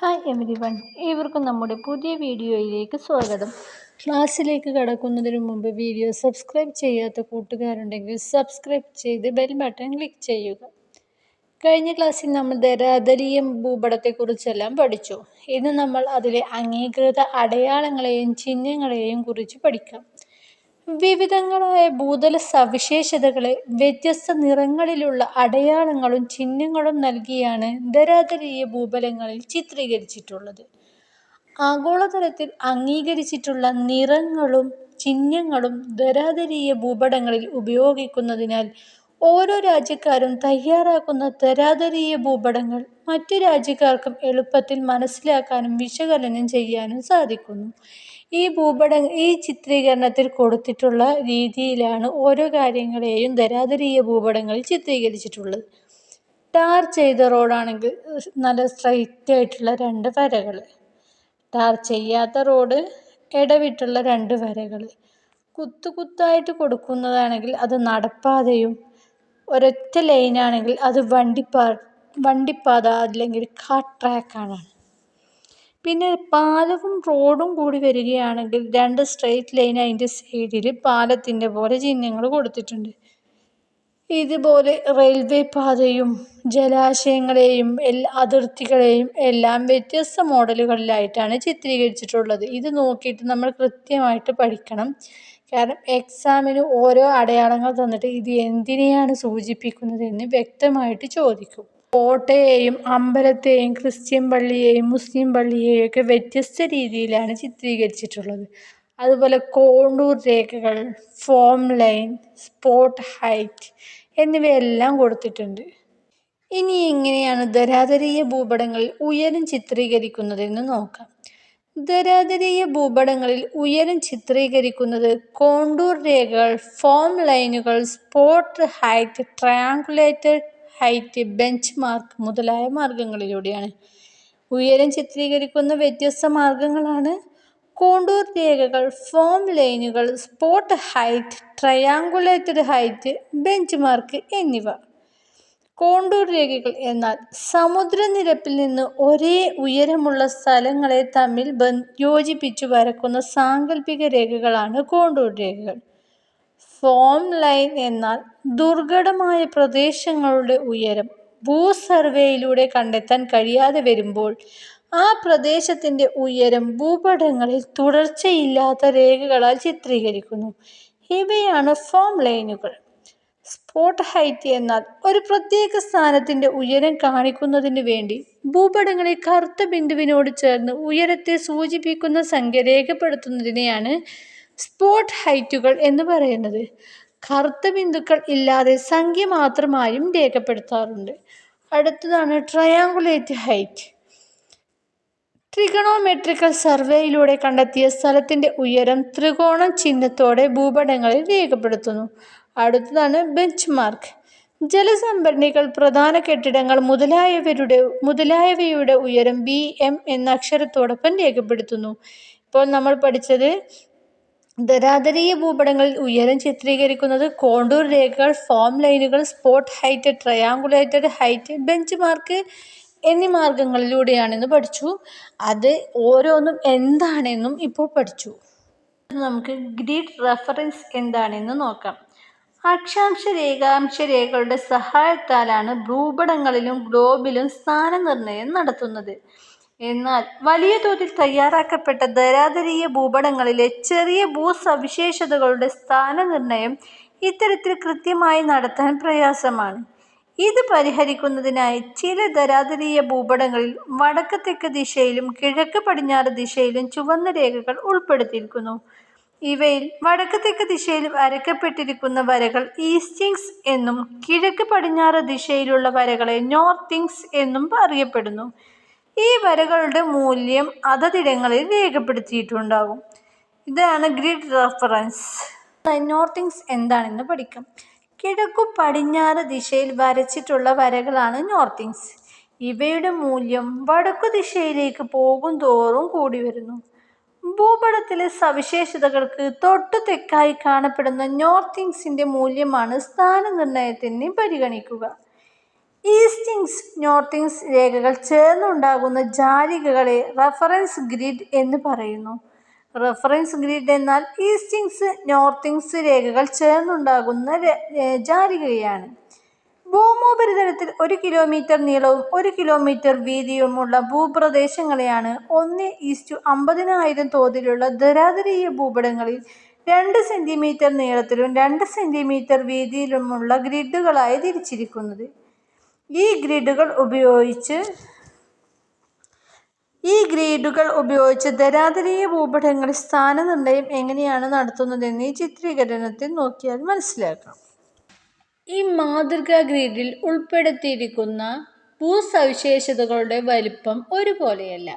Hi every one ഏവർക്കും നമ്മുടെ പുതിയ വീഡിയോയിലേക്ക് സ്വാഗതം. ക്ലാസ്സിലേക്ക് കടക്കുന്നതിന് മുമ്പ് വീഡിയോ സബ്സ്ക്രൈബ് ചെയ്യാത്ത കൂട്ടുകാരുണ്ടെങ്കിൽ സബ്സ്ക്രൈബ് ചെയ്ത് ബെൽ ബട്ടൺ ക്ലിക്ക് ചെയ്യുക. കഴിഞ്ഞ ക്ലാസ്സിൽ നമ്മൾ ധരാതരീയ ഭൂപടത്തെക്കുറിച്ചെല്ലാം പഠിച്ചു. ഇന്ന് നമ്മൾ അതിലെ അംഗീകൃത അടയാളങ്ങളെയും ചിഹ്നങ്ങളെയും കുറിച്ച് പഠിക്കാം. വിവിധങ്ങളായ ഭൂതല സവിശേഷതകളെ വ്യത്യസ്ത നിറങ്ങളിലുള്ള അടയാളങ്ങളും ചിഹ്നങ്ങളും നൽകിയാണ് ധരാതരീയ ഭൂപടങ്ങളിൽ ചിത്രീകരിച്ചിട്ടുള്ളത്. ആഗോളതലത്തിൽ അംഗീകരിച്ചിട്ടുള്ള നിറങ്ങളും ചിഹ്നങ്ങളും ധരാതരീയ ഭൂപടങ്ങളിൽ ഉപയോഗിക്കുന്നതിനാൽ ഓരോ രാജ്യക്കാരും തയ്യാറാക്കുന്ന തരാതരീയ ഭൂപടങ്ങൾ മറ്റു രാജ്യക്കാർക്കും എളുപ്പത്തിൽ മനസ്സിലാക്കാനും വിശകലനം ചെയ്യാനും സാധിക്കുന്നു. ഈ ഭൂപട ഈ ചിത്രീകരണത്തിൽ കൊടുത്തിട്ടുള്ള രീതിയിലാണ് ഓരോ കാര്യങ്ങളെയും തരാതരീയ ഭൂപടങ്ങളിൽ ചിത്രീകരിച്ചിട്ടുള്ളത്. ടാർ ചെയ്ത റോഡാണെങ്കിൽ നല്ല സ്ട്രൈറ്റ് ആയിട്ടുള്ള രണ്ട് വരകൾ. ടാർ ചെയ്യാത്ത റോഡ് ഇടവിട്ടുള്ള രണ്ട് വരകൾ. കുത്തു കുത്തായിട്ട് കൊടുക്കുന്നതാണെങ്കിൽ അത് നടപ്പാതയും ഒരൊറ്റ ലൈനാണെങ്കിൽ അത് വണ്ടിപ്പാ വണ്ടിപ്പാത അല്ലെങ്കിൽ കാർ ട്രാക്കാണ്. പിന്നെ പാലവും റോഡും കൂടി വരികയാണെങ്കിൽ രണ്ട് സ്ട്രെയിറ്റ് ലൈൻ അതിന്റെ സൈഡിൽ പാലത്തിന്റെ പോലെ ചിഹ്നങ്ങൾ കൊടുത്തിട്ടുണ്ട്. ഇതുപോലെ റെയിൽവേ പാതയും ജലാശയങ്ങളെയും എല്ലാ അതിർത്തികളെയും എല്ലാം വ്യത്യസ്ത മോഡലുകളിലായിട്ടാണ് ചിത്രീകരിച്ചിട്ടുള്ളത്. ഇത് നോക്കിയിട്ട് നമ്മൾ കൃത്യമായിട്ട് പഠിക്കണം. കാരണം എക്സാമിന് ഓരോ അടയാളങ്ങൾ തന്നിട്ട് ഇത് എന്തിനെയാണ് സൂചിപ്പിക്കുന്നതെന്ന് വ്യക്തമായിട്ട് ചോദിക്കും. കോട്ടയെയും അമ്പലത്തെയും ക്രിസ്ത്യൻ പള്ളിയെയും മുസ്ലിം പള്ളിയെയും ഒക്കെ വ്യത്യസ്ത രീതിയിലാണ് ചിത്രീകരിച്ചിട്ടുള്ളത്. അതുപോലെ കോണ്ടൂർ രേഖകൾ ഫോം ലൈൻ സ്പോട്ട് ഹൈറ്റ് എന്നിവയെല്ലാം കൊടുത്തിട്ടുണ്ട്. ഇനി എങ്ങനെയാണ് ധരാതരീയ ഭൂപടങ്ങളിൽ ഉയരം ചിത്രീകരിക്കുന്നതെന്ന് നോക്കാം. ധരാതരീയ ഭൂപടങ്ങളിൽ ഉയരം ചിത്രീകരിക്കുന്നത് കോണ്ടൂർ രേഖകൾ ഫോം ലൈനുകൾ spot height triangulated height bench mark മുതലായ മാർഗങ്ങളിലൂടെയാണ്. ഉയരം ചിത്രീകരിക്കുന്ന വ്യത്യസ്ത മാർഗങ്ങളാണ് കോണ്ടൂർ രേഖകൾ ഫോം ലൈനുകൾ spot height triangulated height bench mark എന്നിവ. കോണ്ടൂർ രേഖകൾ എന്നാൽ സമുദ്രനിരപ്പിൽ നിന്ന് ഒരേ ഉയരമുള്ള സ്ഥലങ്ങളെ തമ്മിൽ യോജിപ്പിച്ചു വരക്കുന്ന സാങ്കല്പിക രേഖകളാണ് കോണ്ടൂർ രേഖകൾ. ഫോം ലൈൻ എന്നാൽ ദുർഘടമായ പ്രദേശങ്ങളുടെ ഉയരം. ഭൂസർവേയിലൂടെ കണ്ടെത്താൻ കഴിയാതെ വരുമ്പോൾ ആ പ്രദേശത്തിന്റെ ഉയരം ഭൂപടങ്ങളിൽ തുടർച്ചയില്ലാത്ത രേഖകളാൽ ചിത്രീകരിക്കുന്നു. ഇവയാണ് ഫോം ലൈനുകൾ. സ്പോട്ട് ഹൈറ്റ് എന്നാൽ ഒരു പ്രത്യേക സ്ഥാനത്തിന്റെ ഉയരം കാണിക്കുന്നതിന് വേണ്ടി ഭൂപടങ്ങളെ കറുത്ത ബിന്ദുവിനോട് ചേർന്ന് ഉയരത്തെ സൂചിപ്പിക്കുന്ന സംഖ്യ രേഖപ്പെടുത്തുന്നതിനെയാണ് സ്പോട്ട് ഹൈറ്റുകൾ എന്ന് പറയുന്നത്. കറുത്ത ബിന്ദുക്കൾ ഇല്ലാതെ സംഖ്യ മാത്രമായും രേഖപ്പെടുത്താറുണ്ട്. അടുത്തതാണ് ട്രയാങ്കുലേറ്റ് ഹൈറ്റ്. ട്രിഗണോമെട്രിക്കൽ സർവേയിലൂടെ കണ്ടെത്തിയ സ്ഥലത്തിന്റെ ഉയരം ത്രികോണം ചിഹ്നത്തോടെ ഭൂപടങ്ങളിൽ രേഖപ്പെടുത്തുന്നു. അടുത്തതാണ് ബെഞ്ച് മാർക്ക് ജലസംഭരണികൾ പ്രധാന കെട്ടിടങ്ങൾ മുതലായവരുടെ മുതലായവയുടെ ഉയരം ബി എം എന്ന അക്ഷരത്തോടൊപ്പം രേഖപ്പെടുത്തുന്നു. ഇപ്പോൾ നമ്മൾ പഠിച്ചത് ധരാതരീയ ഭൂപടങ്ങളിൽ ഉയരം ചിത്രീകരിക്കുന്നത് കോണ്ടൂർ രേഖകൾ ഫോം ലൈനുകൾ spot height triangulated height bench mark എന്നീ മാർഗങ്ങളിലൂടെയാണെന്ന് പഠിച്ചു. അത് ഓരോന്നും എന്താണെന്നും ഇപ്പോൾ പഠിച്ചു. നമുക്ക് ഗ്രിഡ് റെഫറൻസ് എന്താണെന്ന് നോക്കാം. അക്ഷാംശ രേഖാംശ രേഖകളുടെ സഹായത്താലാണ് ഭൂപടങ്ങളിലും ഗ്ലോബിലും സ്ഥാനനിർണയം നടത്തുന്നത്. എന്നാൽ വലിയ തോതിൽ തയ്യാറാക്കപ്പെട്ട ധരാതരീയ ഭൂപടങ്ങളിലെ ചെറിയ ഭൂസവിശേഷതകളുടെ സ്ഥാനനിർണയം ഇത്തരത്തിൽ കൃത്യമായി നടത്താൻ പ്രയാസമാണ്. ഇത് പരിഹരിക്കുന്നതിനായി ചില ധരാതരീയ ഭൂപടങ്ങളിൽ വടക്ക് തെക്ക് ദിശയിലും കിഴക്ക് പടിഞ്ഞാറ് ദിശയിലും ചുവന്ന രേഖകൾ ഉൾപ്പെടുത്തിയിരിക്കുന്നു. ഇവയിൽ വടക്ക് തെക്ക് ദിശയിൽ വരയ്ക്കപ്പെട്ടിരിക്കുന്ന വരകൾ ഈസ്റ്റിങ്സ് എന്നും കിഴക്ക് പടിഞ്ഞാറ് ദിശയിലുള്ള വരകളെ നോർത്തിങ്സ് എന്നും അറിയപ്പെടുന്നു. ഈ വരകളുടെ മൂല്യം അതതിടങ്ങളിൽ രേഖപ്പെടുത്തിയിട്ടുണ്ടാകും. ഇതാണ് ഗ്രിഡ് റെഫറൻസ്. നോർത്തിങ്സ് എന്താണെന്ന് പഠിക്കാം. കിഴക്കു പടിഞ്ഞാറ് ദിശയിൽ വരച്ചിട്ടുള്ള വരകളാണ് നോർത്തിങ്സ്. ഇവയുടെ മൂല്യം വടക്കു ദിശയിലേക്ക് പോകും തോറും കൂടി വരുന്നു. ഭൂപടത്തിലെ സവിശേഷതകൾക്ക് തൊട്ടു തെക്കായി കാണപ്പെടുന്ന നോർത്തിങ്സിന്റെ മൂല്യമാണ് സ്ഥാനനിർണയത്തിന് പരിഗണിക്കുക ഈസ്റ്റിങ്സ് നോർത്തിങ്സ് രേഖകൾ ചേർന്നുണ്ടാകുന്ന ജാലികകളെ റഫറൻസ് ഗ്രിഡ് എന്ന് പറയുന്നു. റഫറൻസ് ഗ്രിഡ് എന്നാൽ ഈസ്റ്റിങ്സ് നോർത്തിങ്സ് രേഖകൾ ചേർന്നുണ്ടാകുന്ന ജാലികയാണ്. ഭൗമോപരിതലത്തിൽ ഒരു കിലോമീറ്റർ നീളവും ഒരു കിലോമീറ്റർ വീതിയുമുള്ള ഭൂപ്രദേശങ്ങളെയാണ് ഒന്ന് ഈസ്റ്റു അമ്പതിനായിരം തോതിലുള്ള ധരാതരീയ ഭൂപടങ്ങളിൽ രണ്ട് സെന്റിമീറ്റർ നീളത്തിലും രണ്ട് സെന്റിമീറ്റർ വീതിയിലുമുള്ള ഗ്രിഡുകളായി തിരിച്ചിരിക്കുന്നത്. ഈ ഗ്രിഡുകൾ ഉപയോഗിച്ച് ഈ ഗ്രീഡുകൾ ഉപയോഗിച്ച് ധരാതരീയ ഭൂപടങ്ങളിൽ സ്ഥാനനിർണയം എങ്ങനെയാണ് നടത്തുന്നതെന്ന് ഈ ചിത്രീകരണത്തിൽ നോക്കിയാൽ മനസ്സിലാക്കാം. ഈ മാതൃകാ ഗ്രിഡിൽ ഉൾപ്പെടുത്തിയിരിക്കുന്ന ഭൂസവിശേഷതകളുടെ വലിപ്പം ഒരുപോലെയല്ല.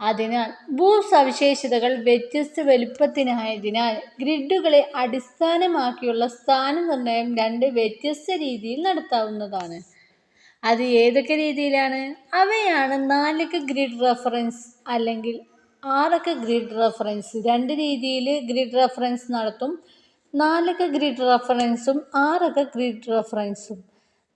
അതിനാൽ ഭൂസവിശേഷതകൾ വ്യത്യസ്ത വലിപ്പത്തിനായതിനാൽ ഗ്രിഡുകളെ അടിസ്ഥാനമാക്കിയുള്ള സ്ഥാനനിർണയം രണ്ട് വ്യത്യസ്ത രീതിയിൽ നടത്താവുന്നതാണ്. അത് ഏതൊക്കെ രീതിയിലാണ്? അവയാണ് നാലക്ക ഗ്രിഡ് റഫറൻസ് അല്ലെങ്കിൽ ആറക്ക ഗ്രിഡ് റഫറൻസ്. രണ്ട് രീതിയിൽ ഗ്രിഡ് റഫറൻസ് നടത്തും. നാലക്ക ഗ്രിഡ് റെഫറൻസും ആറക്ക ഗ്രിഡ് റെഫറൻസും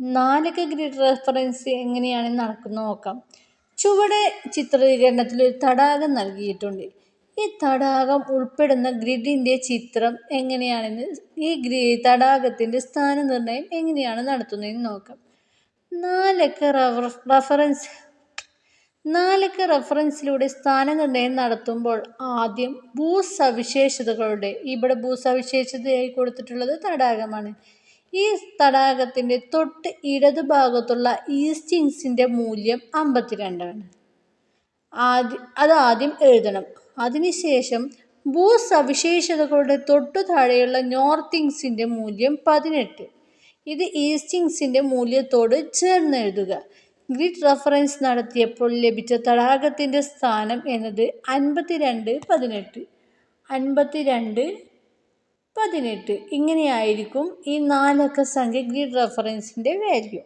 നാലക്ക ഗ്രിഡ് റെഫറൻസ് എങ്ങനെയാണ് നടക്കുന്നത് നോക്കാം. ചുവടെ ചിത്രീകരണത്തിൽ ഒരു തടാകം നൽകിയിട്ടുണ്ട്. ഈ തടാകം ഉൾപ്പെടുന്ന ഗ്രിഡിന്റെ ചിത്രം എങ്ങനെയാണെന്ന് ഈ ഗ്രി തടാകത്തിന്റെ സ്ഥാനനിർണയം എങ്ങനെയാണ് നടത്തുന്നതെന്ന് നോക്കാം. നാലക്ക റഫറൻസ് നാലക്ക റഫറൻസിലൂടെ സ്ഥാനനിർണയം നടത്തുമ്പോൾ ആദ്യം ഭൂസവിശേഷതകളുടെ ഇവിടെ ഭൂസവിശേഷതയായി കൊടുത്തിട്ടുള്ളത് തടാകമാണ്. ഈ തടാകത്തിന്റെ തൊട്ട് ഇടതുഭാഗത്തുള്ള ഈസ്റ്റിങ്സിന്റെ മൂല്യം അമ്പത്തിരണ്ടാണ്. അതാദ്യം എഴുതണം. അതിനുശേഷം ഭൂസവിശേഷതകളുടെ തൊട്ടു താഴെയുള്ള നോർത്തിങ്സിന്റെ മൂല്യം പതിനെട്ട്. ഇത് ഈസ്റ്റിങ്സിന്റെ മൂല്യത്തോട് ചേർത്തെഴുതുക. ഗ്രിഡ് റഫറൻസ് നടത്തിയപ്പോൾ ലഭിച്ച തടാകത്തിന്റെ സ്ഥാനം എന്നത് അൻപത്തിരണ്ട് പതിനെട്ട്. അൻപത്തിരണ്ട് പതിനെട്ട് ഇങ്ങനെയായിരിക്കും ഈ നാലക്ക സംഖ്യ ഗ്രിഡ് റഫറൻസിന്റെ വാല്യൂ.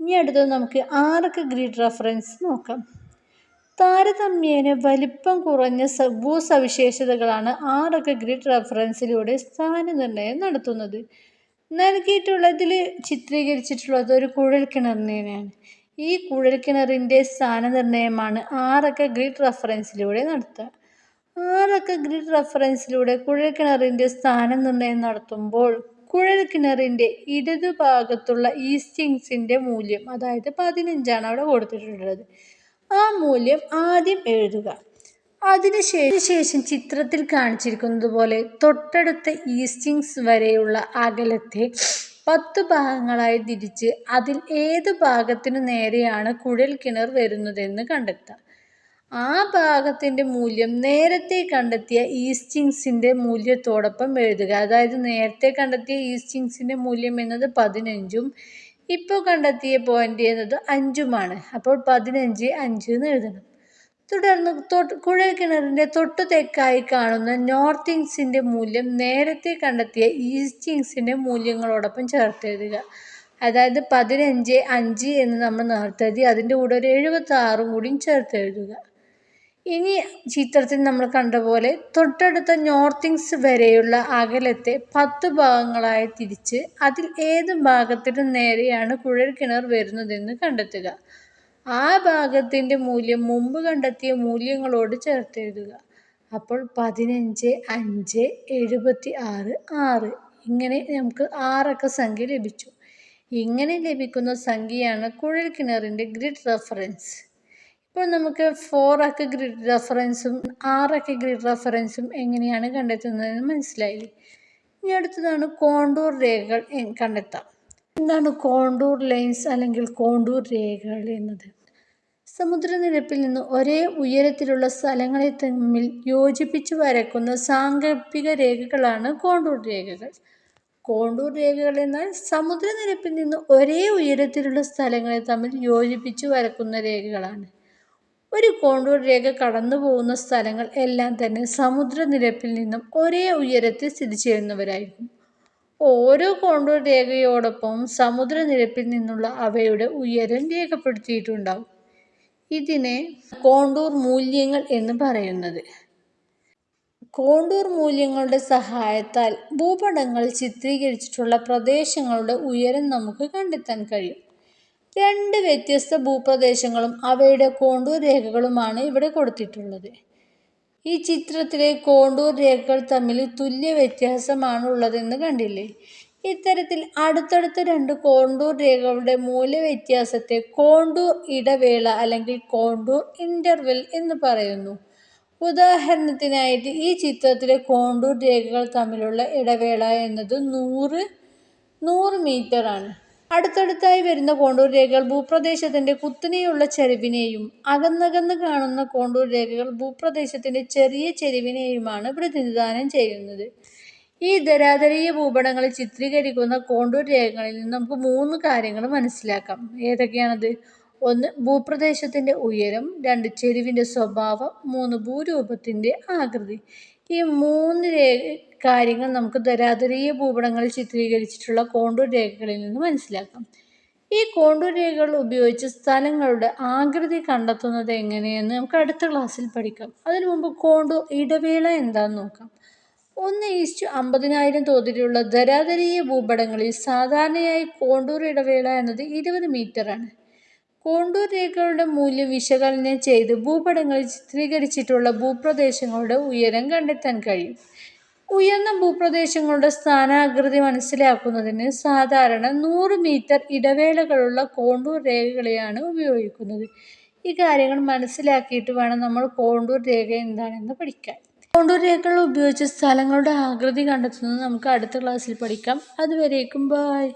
ഇനി അടുത്തത് നമുക്ക് ആറക്ക ഗ്രിഡ് റഫറൻസ് നോക്കാം. താരതമ്യേന വലിപ്പം കുറഞ്ഞ ഭൂസവിശേഷതകളാണ് ആറക്ക ഗ്രിഡ് റഫറൻസിലൂടെ സ്ഥാനനിർണയം നടത്തുന്നത്. നൽകിയിട്ടുള്ളതിൽ ചിത്രീകരിച്ചിട്ടുള്ളത് ഒരു കുഴൽക്കിണറിനെയാണ്. ഈ കുഴൽക്കിണറിന്റെ സ്ഥാനനിർണയമാണ് ആറക്ക ഗ്രിഡ് റഫറൻസിലൂടെ നടത്തുക. ആറക്ക ഗ്രിഡ് റഫറൻസിലൂടെ കുഴൽക്കിണറിന്റെ സ്ഥാനനിർണയം നടത്തുമ്പോൾ കുഴൽക്കിണറിന്റെ ഇടതുഭാഗത്തുള്ള ഈസ്റ്റിങ്സിന്റെ മൂല്യം അതായത് പതിനഞ്ചാണ് അവിടെ കൊടുത്തിട്ടുള്ളത്. ആ മൂല്യം ആദ്യം എഴുതുക. അതിനുശേഷം ചിത്രത്തിൽ കാണിച്ചിരിക്കുന്നതുപോലെ തൊട്ടടുത്ത ഈസ്റ്റിങ്സ് വരെയുള്ള അകലത്തെ പത്തു ഭാഗങ്ങളായി തിരിച്ച് അതിൽ ഏത് ഭാഗത്തിനു നേരെയാണ് കുഴൽ കിണർ വരുന്നതെന്ന് കണ്ടെത്താം ആ ഭാഗത്തിന്റെ മൂല്യം നേരത്തെ കണ്ടെത്തിയ ഈസ്റ്റിങ്സിന്റെ മൂല്യത്തോടൊപ്പം എഴുതുക. അതായത് നേരത്തെ കണ്ടെത്തിയ ഈസ്റ്റിങ്സിന്റെ മൂല്യം എന്നത് പതിനഞ്ചും ഇപ്പോൾ കണ്ടെത്തിയ പോയിന്റ് എന്നത് അഞ്ചുമാണ്. അപ്പോൾ പതിനഞ്ച് അഞ്ച് എന്ന് എഴുതണം. തുടർന്ന് കുഴൽക്കിണറിന്റെ തൊട്ടു തെക്കായി കാണുന്ന നോർത്തിങ്സിന്റെ മൂല്യം നേരത്തെ കണ്ടെത്തിയ ഈസ്റ്റിങ്സിന്റെ മൂല്യങ്ങളോടൊപ്പം ചേർത്തെഴുതുക. അതായത് പതിനഞ്ച് അഞ്ച് എന്ന് നമ്മൾ നേരത്തെ അതിന്റെ കൂടെ ഒരു എഴുപത്തിയാറും കൂടിയും ചേർത്തെഴുതുക. ഇനി ചിത്രത്തിൽ നമ്മൾ കണ്ട പോലെ തൊട്ടടുത്ത നോർത്തിങ്സ് വരെയുള്ള അകലത്തെ പത്ത് ഭാഗങ്ങളായി തിരിച്ച് അതിൽ ഏത് ഭാഗത്തിന് നേരെയാണ് കുഴൽക്കിണർ വരുന്നതെന്ന് കണ്ടെത്തുക. ആ ഭാഗത്തിന്റെ മൂല്യം മുമ്പ് കണ്ടെത്തിയ മൂല്യങ്ങളോട് ചേർത്തെഴുതുക. അപ്പോൾ പതിനഞ്ച് അഞ്ച് എഴുപത്തി ആറ് ആറ് ഇങ്ങനെ നമുക്ക് ആറക്ക സംഖ്യ ലഭിച്ചു. ഇങ്ങനെ ലഭിക്കുന്ന സംഖ്യയാണ് കുഴൽക്കിണറിന്റെ ഗ്രിഡ് റെഫറൻസ് ഇപ്പോൾ നമുക്ക് ഫോറക്ക ഗ്രിഡ് റഫറൻസും ആറക്ക ഗ്രിഡ് റെഫറൻസും എങ്ങനെയാണ് കണ്ടെത്തുന്നതെന്ന് മനസ്സിലായി ഇനി അടുത്തതാണ് കോണ്ടൂർ രേഖകൾ കണ്ടെത്താം. എന്താണ് കോണ്ടൂർ ലൈൻസ് അല്ലെങ്കിൽ കോണ്ടൂർ രേഖകൾ എന്നത്? സമുദ്രനിരപ്പിൽ നിന്ന് ഒരേ ഉയരത്തിലുള്ള സ്ഥലങ്ങളെ തമ്മിൽ യോജിപ്പിച്ച് വരക്കുന്ന സാങ്കല്പിക രേഖകളാണ് കോണ്ടൂർ രേഖകൾ. കോണ്ടൂർ രേഖകൾ എന്നാൽ സമുദ്രനിരപ്പിൽ നിന്ന് ഒരേ ഉയരത്തിലുള്ള സ്ഥലങ്ങളെ തമ്മിൽ യോജിപ്പിച്ച് വരക്കുന്ന രേഖകളാണ്. ഒരു കോണ്ടൂർ രേഖ കടന്നു പോകുന്ന സ്ഥലങ്ങൾ എല്ലാം തന്നെ സമുദ്രനിരപ്പിൽ നിന്നും ഒരേ ഉയരത്തിൽ സ്ഥിതിചെയ്യുന്നവയായിരിക്കും. ഓരോ കോണ്ടൂർ രേഖയോടൊപ്പം സമുദ്രനിരപ്പിൽ നിന്നുള്ള അവയുടെ ഉയരം രേഖപ്പെടുത്തിയിട്ടുണ്ടാവും. ഇതിനെ കോണ്ടൂർ മൂല്യങ്ങൾ എന്ന് പറയുന്നത്. കോണ്ടൂർ മൂല്യങ്ങളുടെ സഹായത്താൽ ഭൂപടങ്ങൾ ചിത്രീകരിച്ചിട്ടുള്ള പ്രദേശങ്ങളുടെ ഉയരം നമുക്ക് കണ്ടെത്താൻ കഴിയും. രണ്ട് വ്യത്യസ്ത ഭൂപ്രദേശങ്ങളും അവയുടെ കോണ്ടൂർ രേഖകളുമാണ് ഇവിടെ കൊടുത്തിട്ടുള്ളത് ഈ ചിത്രത്തിലെ കോണ്ടൂർ രേഖകൾ തമ്മിൽ തുല്യ വ്യത്യാസമാണ് ഉള്ളതെന്ന് കണ്ടില്ലേ? ഇത്തരത്തിൽ അടുത്തടുത്ത രണ്ട് കോണ്ടൂർ രേഖകളുടെ മൂല്യവ്യത്യാസത്തെ കോണ്ടൂർ ഇടവേള അല്ലെങ്കിൽ കോണ്ടൂർ ഇന്റർവെൽ എന്ന് പറയുന്നു. ഉദാഹരണത്തിനായിട്ട് ഈ ചിത്രത്തിലെ കോണ്ടൂർ രേഖകൾ തമ്മിലുള്ള ഇടവേള എന്നത് നൂറ് നൂറ് മീറ്റർ ആണ് അടുത്തടുത്തായി വരുന്ന കോണ്ടൂർ രേഖകൾ ഭൂപ്രദേശത്തിന്റെ കുത്തനെയുള്ള ചെരിവിനെയും അകന്നകന്ന് കാണുന്ന കോണ്ടൂർ രേഖകൾ ഭൂപ്രദേശത്തിന്റെ ചെറിയ ചെരിവിനെയുമാണ് പ്രതിനിധാനം ചെയ്യുന്നത്. ഈ ധരാതരീയ ഭൂപടങ്ങളിൽ ചിത്രീകരിക്കുന്ന കോണ്ടൂർ രേഖകളിൽ നിന്ന് നമുക്ക് മൂന്ന് കാര്യങ്ങൾ മനസ്സിലാക്കാം. ഏതൊക്കെയാണത്? ഒന്ന് ഭൂപ്രദേശത്തിന്റെ ഉയരം. രണ്ട് ചെരുവിന്റെ സ്വഭാവം. മൂന്ന് ഭൂരൂപത്തിന്റെ ആകൃതി. ഈ മൂന്ന് രേഖ കാര്യങ്ങൾ നമുക്ക് ധരാതരീയ ഭൂപടങ്ങളിൽ ചിത്രീകരിച്ചിട്ടുള്ള കോണ്ടൂർ രേഖകളിൽ നിന്ന് മനസ്സിലാക്കാം. ഈ കോണ്ടൂർ രേഖകൾ ഉപയോഗിച്ച് സ്ഥലങ്ങളുടെ ആകൃതി കണ്ടെത്തുന്നത് എങ്ങനെയെന്ന് നമുക്ക് അടുത്ത ക്ലാസ്സിൽ പഠിക്കാം. അതിനു മുമ്പ് കോണ്ടൂർ ഇടവേള എന്താണെന്ന് നോക്കാം. ഒന്ന് ഈസ്റ്റ് അമ്പതിനായിരം തോതിലുള്ള ധരാതരീയ ഭൂപടങ്ങളിൽ സാധാരണയായി കോണ്ടൂർ ഇടവേള എന്നത് ഇരുപത് മീറ്ററാണ് കോണ്ടൂർ രേഖകളുടെ മൂല്യം വിശകലനം ചെയ്ത് ഭൂപടങ്ങളിൽ ചിത്രീകരിച്ചിട്ടുള്ള ഭൂപ്രദേശങ്ങളുടെ ഉയരം കണ്ടെത്താൻ കഴിയും. ഉയർന്ന ഭൂപ്രദേശങ്ങളുടെ സ്ഥാനാകൃതി മനസ്സിലാക്കുന്നതിന് സാധാരണ നൂറ് മീറ്റർ ഇടവേളകളുള്ള കോണ്ടൂർ രേഖകളെയാണ് ഉപയോഗിക്കുന്നത്. ഈ കാര്യങ്ങൾ മനസ്സിലാക്കിയിട്ട് വേണം നമ്മൾ കോണ്ടൂർ രേഖ എന്താണെന്ന് പഠിക്കാൻ. കോണ്ടൂർ രേഖകൾ ഉപയോഗിച്ച് സ്ഥലങ്ങളുടെ ആകൃതി കണ്ടെത്തുന്നത് നമുക്ക് അടുത്ത ക്ലാസ്സിൽ പഠിക്കാം. അതുവരേക്കും ബായ്